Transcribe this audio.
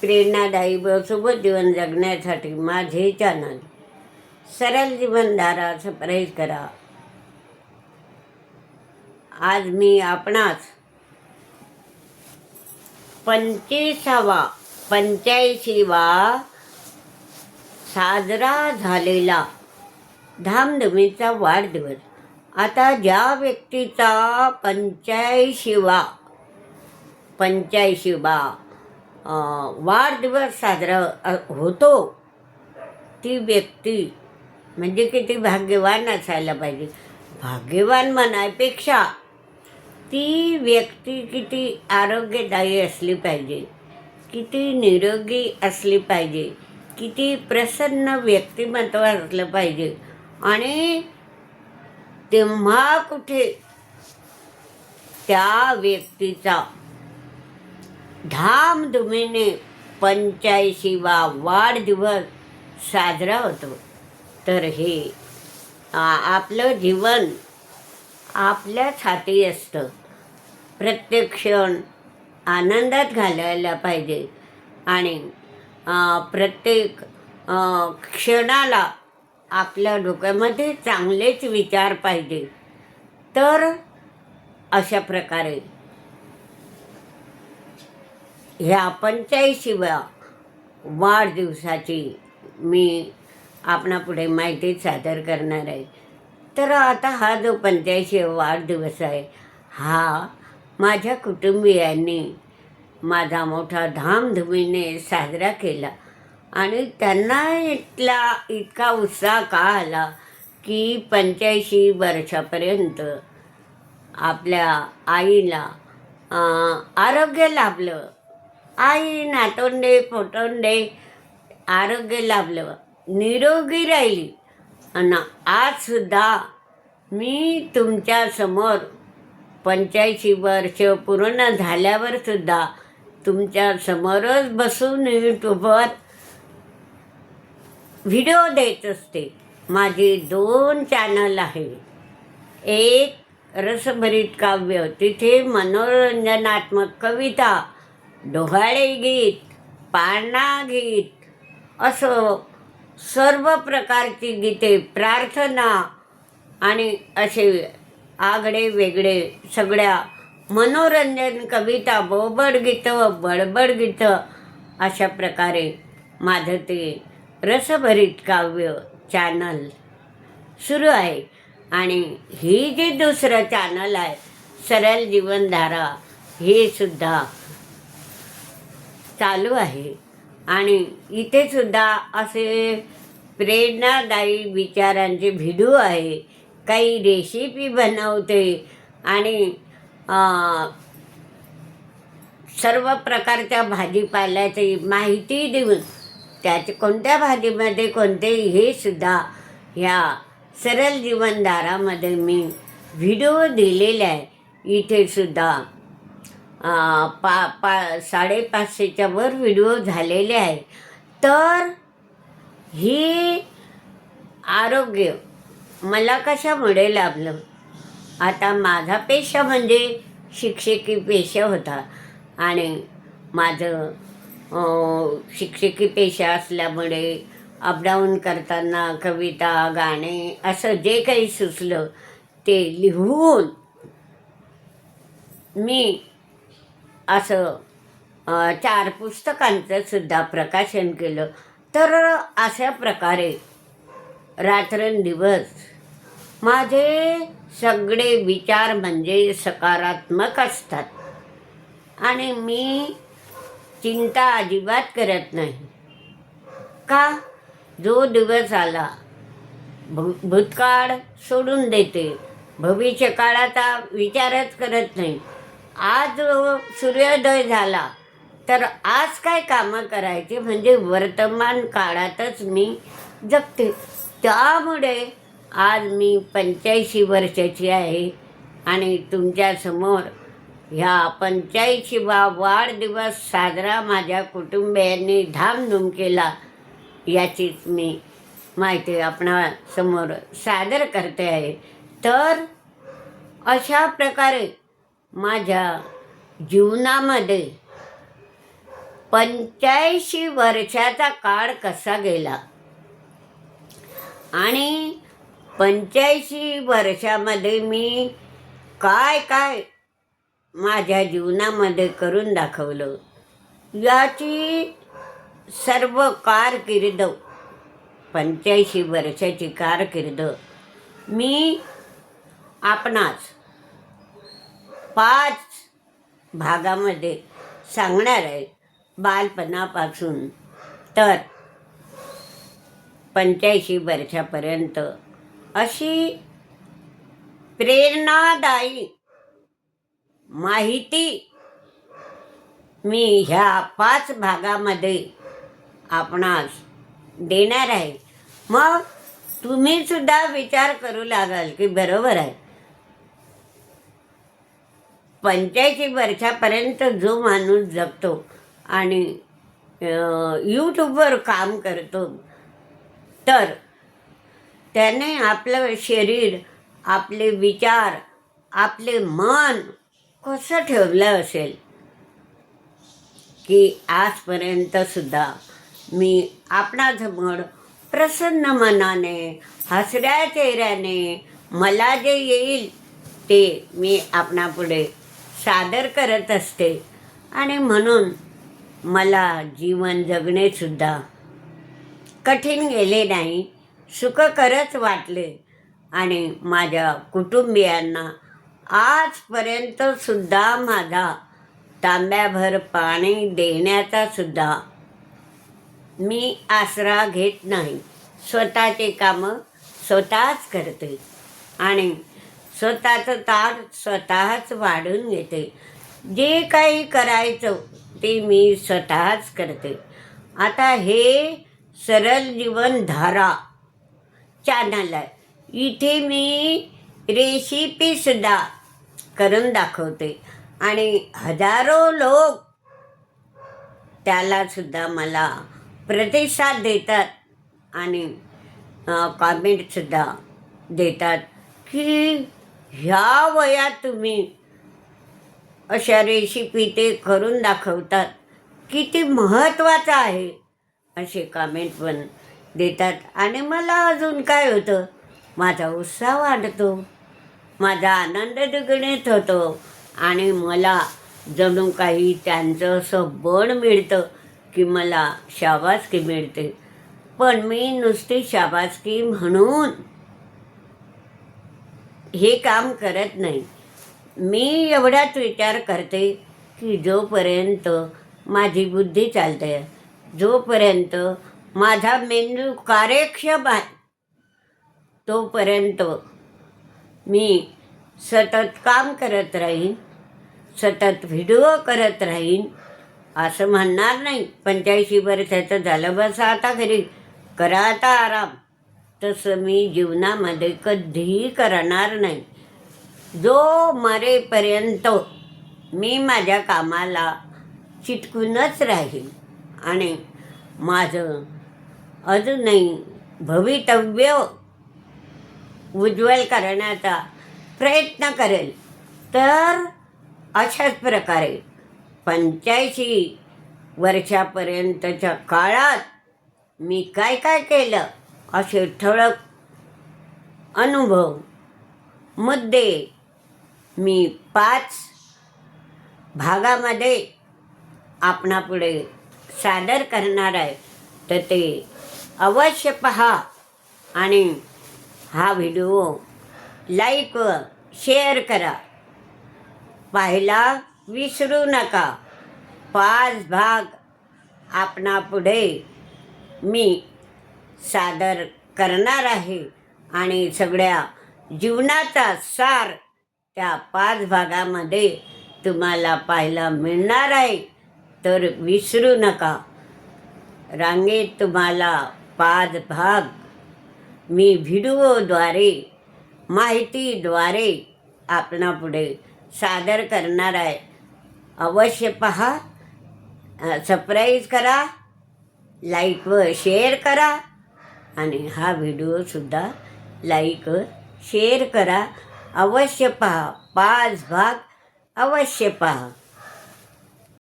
प्रेरणादायी सोबत जीवन जगण्यासाठी माझे चॅनल सरळ जीवनधारा सबस्क्राईब करा. आज मी आपणास पंचवीसावा पंच्याऐंशीवा साजरा झालेला धामधुमीचा वाढदिवस. आता ज्या व्यक्तीचा पंच्याऐंशीवा पंच्याऐंशीवा वाढदिवस साजरा होतो. ती व्यक्ती म्हणजे किती भाग्यवान असायला पाहिजे. भाग्यवान म्हणायपेक्षा ती व्यक्ती किती आरोग्यदायी असली पाहिजे किती निरोगी असली पाहिजे किती प्रसन्न व्यक्तिमत्व असलं पाहिजे. आणि तेव्हा कुठे त्या व्यक्तीचा धामधुमीने पंच्याऐंशीवा वाढदिवस साजरा होतो. तर हे आपलं जीवन आपल्याच हाती असतं. प्रत्येक क्षण आनंदात घालायला पाहिजे. आणि प्रत्येक क्षणाला आपल्या डोक्यामध्ये चांगलेच विचार पाहिजे. तर अशा प्रकारे ह्या पंच्याऐंशीव्या वाढदिवसाची मी आपणापुढे माहिती सादर करणार आहे. तर आता हा जो पंच्याऐंशी वाढदिवस आहे हा माझ्या कुटुंबियांनी माझा मोठा धामधुमीने साजरा केला. आणि त्यांना इथला इतका उत्साह का आला की पंच्याऐंशी वर्षापर्यंत आपल्या आईला आरोग्य लाभलं. आई नातोंडे फोटोंडे आरोग्य लाभलं. निरोगी राहिली. आणि आजसुद्धा मी तुमच्यासमोर पंच्याऐंशी वर्ष पूर्ण झाल्यावरसुद्धा तुमच्यासमोरच बसून यूट्यूबवर व्हिडिओ देत असते. माझे दोन चॅनल आहे. एक रसभरीत काव्य तिथे मनोरंजनात्मक कविता डोहाळे गीत पाळणा गीत असं सर्व प्रकारची गीते प्रार्थना आणि असे आगडे वेगळे सगळ्या मनोरंजन कविता बोबड गीतं बडबड गीतं अशा प्रकारे माझं ते रसभरीत काव्य चॅनल सुरू आहे. आणि ही जी दुसरं चॅनल आहे सरळ जीवनधारा हे सुद्धा चालू आहे. आणि इथे सुद्धा असे प्रेरणादायी विचारांचे व्हिडिओ आहे. काही रेसिपी बनवते आणि सर्व प्रकारच्या भाजीपाल्याची माहिती देऊन त्याचे कोणत्या भाजीमध्ये कोणते हे सुद्धा ह्या सरल जीवनदारामध्ये मी व्हिडिओ दिलेले आहे. इथे सुद्धा पा पा साडेपाचशेच्या वर व्हिडिओ झालेले आहे. तर ही आरोग्य मला कशामुळे लाभलं? आता माझा पेशा म्हणजे शिक्षकी पेशा होता. आणि माझं शिक्षकी पेशा असल्यामुळे अपडाऊन करताना कविता गाणे असं जे काही सुचलं ते लिहून मी असं चार पुस्तकांचं सुद्धा प्रकाशन केलं. तर अशा प्रकारे रात्रंदिवस माझे सगळे विचार म्हणजे सकारात्मक असतात. आणि मी चिंता अजिबात करत नाही. का? जो दिवस आला भू भूतकाळ सोडून देते. भविष्य काळाचा विचारच करत नाही. आज सूर्योदय झाला. तर आज काय कामं करायची? म्हणजे वर्तमान काळातच मी जगते. त्यामुळे आज मी पंच्याऐंशी वर्षाची आहे आणि तुमच्यासमोर ह्या पंच्याऐंशीवा वाढदिवस साजरा माझ्या कुटुंबियांनी धामधूम केला याचीच मी माहिती आपणासमोर सादर करते आहे. तर अशा प्रकारे माझ्या जीवनामध्ये पंच्याऐंशी वर्षाचा काळ कसा गेला? आणि पंच्याऐंशी वर्षामध्ये मी काय काय माझ्या जीवनामध्ये करून दाखवलं? याची सर्व कारकिर्द पंच्याऐंशी वर्षाची कारकिर्द मी आपणास पाच भागामध्ये सांगणार आहे बालपणापासून. तर पंच्याऐंशी वर्षापर्यंत अशी प्रेरणादायी माहिती मी ह्या पाच भागामध्ये आपणास देणार आहे. मग तुम्हीसुद्धा विचार करू लागाल की बरोबर आहे. पंच्याऐंशी वर्षापर्यंत जो माणूस जगतो आणि यूट्यूबवर काम करतो तर त्याने आपलं शरीर आपले विचार आपले मन कसं ठेवलं असेल? की आजपर्यंत सुद्धा मी आपणासमोर प्रसन्न मनाने हसऱ्या चेहऱ्याने मला जे येईल ते मी आपणापुढे सादर करत असते. आणि म्हणून मला जीवन जगणेसुद्धा कठीण गेले नाही सुखकरच वाटले. आणि माझ्या कुटुंबियांना आजपर्यंत सुद्धा माझा तांब्याभर पाणी देण्याचा सुद्धा मी आसरा घेत नाही. स्वतःचे कामं स्वतःच करते. आणि स्वतःचं ताट स्वतःच वाढून घेते. जे काही करायचं ते मी स्वतःच करते. आता हे सरळ जीवन धारा चॅनल आहे. इथे मी रेसिपीसुद्धा करून दाखवते. आणि हजारो लोक त्यालासुद्धा मला प्रतिसाद देतात आणि कॉमेंटसुद्धा देतात की ह्या वयात तुम्ही अशा रेसिपी ते करून दाखवतात. किती महत्त्वाचं आहे असे कमेंट पण देतात. आणि मला अजून काय होतं माझा उत्साह वाढतो माझा आनंद दुगणित होतो. आणि मला जणू काही त्यांचं असं बळ मिळतं की मला शाबासकी मिळते. पण मी नुसती शाबासकी म्हणून हे काम करत नाही. मी एवढाच विचार करते की जोपर्यंत माझी बुद्धी चालते जोपर्यंत माझा मेंदू कार्यक्षम आहे तोपर्यंत मी सतत काम करत राहीन सतत व्हिडिओ करत राहीन असं म्हणणार नाही. पंच्याऐंशी वर्षाचं झालं बस आता घरी. करा आता आराम. तसं मी जीवनामध्ये कधीही करणार नाही. जो मरेपर्यंत मी माझ्या कामाला चिटकूनच राहील आणि माझं अजूनही भवितव्य उज्ज्वल करण्याचा प्रयत्न करेल. तर अशाच प्रकारे पंच्याऐंशी वर्षापर्यंतच्या काळात मी काय काय केलं? असे ठळक अनुभव. मुद्दे मी पाच भागामध्ये आपणापुढे सादर करणार आहे. तर ते अवश्य पहा आणि हा व्हिडिओ लाईक व शेअर करा. पाहायला विसरू नका. पाच भाग आपणापुढे मी सादर करणार आहे आणि सगळ्या जीवनाचा सार त्या पाच भागामध्ये तुम्हाला पाहायला मिळणार आहे. तर विसरू नका. रांगेत तुम्हाला पाच भाग. मी व्हिडिओद्वारे माहितीद्वारे आपणापुढे सादर करणार आहे. अवश्य पहा. सरप्राईज करा. लाईक व शेअर करा. आणि हा व्हिडिओसुद्धा लाईक शेअर करा. अवश्य पहा. पाच भाग अवश्य पहा.